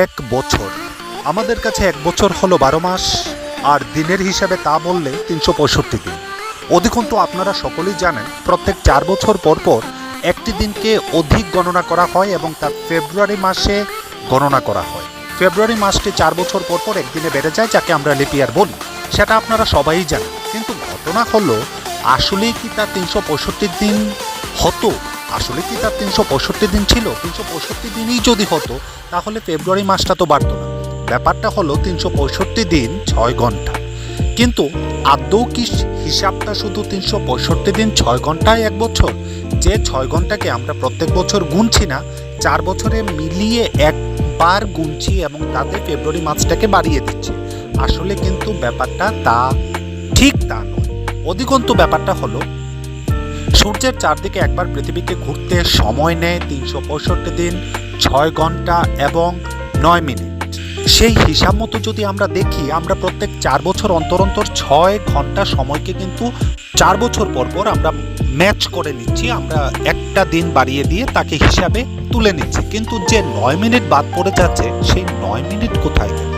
এক বছর। আমাদের কাছে এক বছর হলো বারো মাস, আর দিনের হিসাবে তা বললে তিনশো পঁয়ষট্টি দিন। অধিকন্তু আপনারা সকলেই জানেন, প্রত্যেক চার বছর পর পর একটি দিনকে অধিক গণনা করা হয় এবং তা ফেব্রুয়ারি মাসে গণনা করা হয়। ফেব্রুয়ারি মাসটি চার বছর পর পর একদিনে বেড়ে যায়, যাকে আমরা লিপিয়ার বলি। সেটা আপনারা সবাই জানেন। কিন্তু ঘটনা হলো, আসলেই কি তা তিনশো পঁয়ষট্টি দিন হতো? আসলে কি তার তিনশো পঁয়ষট্টি দিন ছিল? তিনশো পঁয়ষট্টি দিনই যদি হতো, তাহলে ফেব্রুয়ারি মাসটা তো বাড়তো না। ব্যাপারটা হলো তিনশো পঁয়ষট্টি দিন ছয় ঘণ্টা। কিন্তু আদৌ কি হিসাবটা শুধু তিনশো পঁয়ষট্টি দিন ছয় ঘন্টায় এক বছর? যে ছয় ঘন্টাকে আমরা প্রত্যেক বছর গুনছি না, চার বছরে মিলিয়ে একবার গুনছি এবং তাতে ফেব্রুয়ারি মাসটাকে বাড়িয়ে দিচ্ছি। আসলে কিন্তু ব্যাপারটা তা ঠিক তা নয়। অধিকন্তু ব্যাপারটা হলো সূর্যের চারদিকে একবার পৃথিবীকে ঘুরতে সময় নেয় তিনশো পঁয়ষট্টি দিন, ছয় ঘণ্টা এবং নয় মিনিট। সেই হিসাব মতো যদি আমরা দেখি, আমরা প্রত্যেক চার বছর অন্তর অন্তর ছয় ঘণ্টা সময়কে কিন্তু চার বছর পর পর আমরা ম্যাচ করে নিচ্ছি, আমরা একটা দিন বাড়িয়ে দিয়ে তাকে হিসাবে তুলে নিচ্ছি। কিন্তু যে নয় মিনিট বাদ পড়ে যাচ্ছে, সেই নয় মিনিট কোথায়? গেল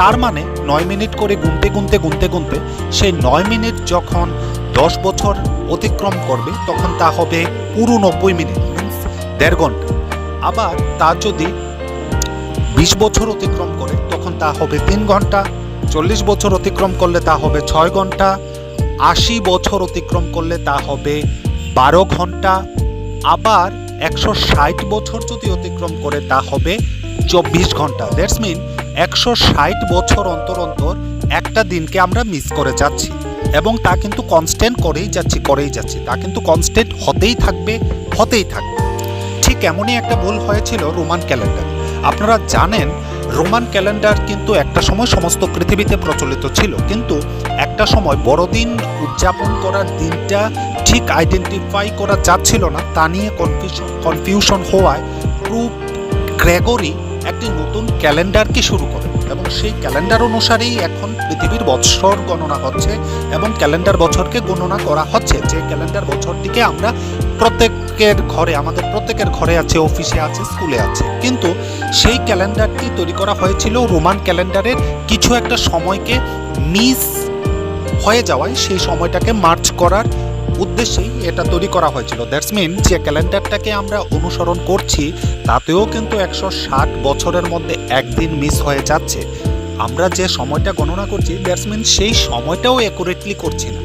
তার মানে নয় মিনিট করে গুনতে গুনতে গুনতে গুনতে, সেই নয় মিনিট যখন দশ বছর অতিক্রম করবে, তখন তা হবে পুরো নব্বই মিনিট। দেড় ঘণ্টা। আবার তা যদি বিশ বছর অতিক্রম করে, তখন তা হবে তিন ঘণ্টা। চল্লিশ বছর অতিক্রম করলে তা হবে ছয় ঘণ্টা। আশি বছর অতিক্রম করলে তা হবে বারো ঘণ্টা। আবার একশো ষাট বছর যদি অতিক্রম করে, তা হবে চব্বিশ ঘণ্টা। দ্যাটস মিন একশো ষাট বছর অন্তর অন্তর একটা দিনকে আমরা মিস করে যাচ্ছি। এবং তা কিন্তু কনস্ট্যান্ট করেই যাচ্ছি করেই যাচ্ছি। তা কিন্তু কনস্ট্যান্ট হতেই থাকবে হতেই থাকবে। ঠিক এমনই একটা ভুল হয়েছিল রোমান ক্যালেন্ডার। আপনারা জানেন, রোমান ক্যালেন্ডার কিন্তু একটা সময় সমস্ত পৃথিবীতে প্রচলিত ছিল। কিন্তু একটা সময় বড়দিন উদযাপন করার দিনটা ঠিক আইডেন্টিফাই করা যাচ্ছিল না। তা নিয়ে কনফিউশন কনফিউশন হওয়ায় প্রুপ গ্রেগরি একটি নতুন ক্যালেন্ডারকে শুরু করে। এবং সেই ক্যালেন্ডার অনুসারেই এখন পৃথিবীর বৎসর গণনা হচ্ছে এবং ক্যালেন্ডার বছরকে গণনা করা হচ্ছে। যে ক্যালেন্ডার বছরটিকে আমরা প্রত্যেকের ঘরে, আমাদের প্রত্যেকের ঘরে আছে, অফিসে আছে, স্কুলে আছে। কিন্তু সেই ক্যালেন্ডারটি তৈরি করা হয়েছিল রোমান ক্যালেন্ডারের কিছু একটা সময়কে মিস হয়ে যাওয়ায়, সেই সময়টাকে মার্চ করার উদ্দেশ্যেই এটা তৈরি করা হয়েছিল। দ্যাটস মিন যে ক্যালেন্ডারটাকে আমরা অনুসরণ করছি, তাতেও কিন্তু একশো ষাট বছরের মধ্যে একদিন মিস হয়ে যাচ্ছে। আমরা যে সময়টা গণনা করছি দ্যাটস মিন সেই সময়টাও অ্যাকুরেটলি করছি না।